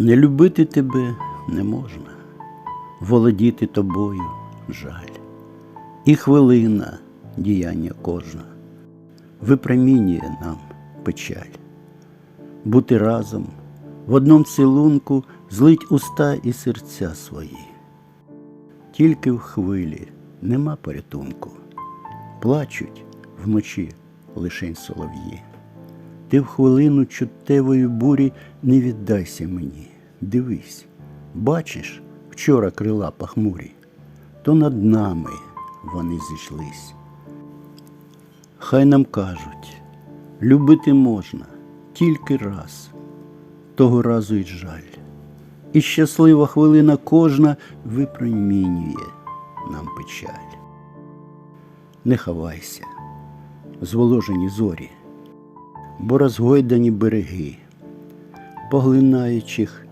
Не любити тебе не можна, володіти тобою жаль. І хвилина діяння кожна випромінює нам печаль. Бути разом в одному цілунку злить уста і серця свої. Тільки в хвилі нема порятунку, плачуть вночі лишень солов'ї. Ти в хвилину чуттєвої бурі не віддайся мені. Дивись, бачиш, вчора крила пахмурі, то над нами вони зійшлись. Хай нам кажуть, любити можна тільки раз, того разу й жаль. І щаслива хвилина кожна випромінює нам печаль. Не ховайся, зволожені зорі, бо розгойдані береги, поглинаючих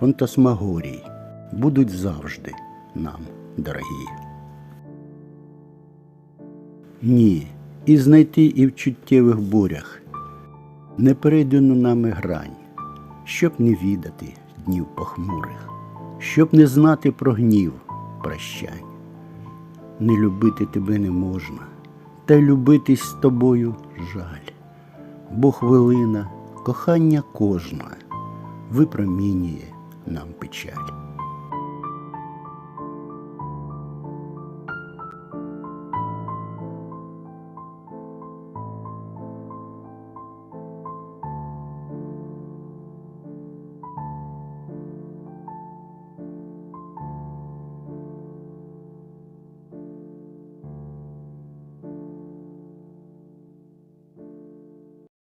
фантасмагорій будуть завжди нам дорогі. Ні, і знайти і в чуттєвих бурях не перейдену нами грань, щоб не відати днів похмурих, щоб не знати про гнів прощань. Не любити тебе не можна, та любитись з тобою жаль, бо хвилина кохання кожна випромінює нам печаль.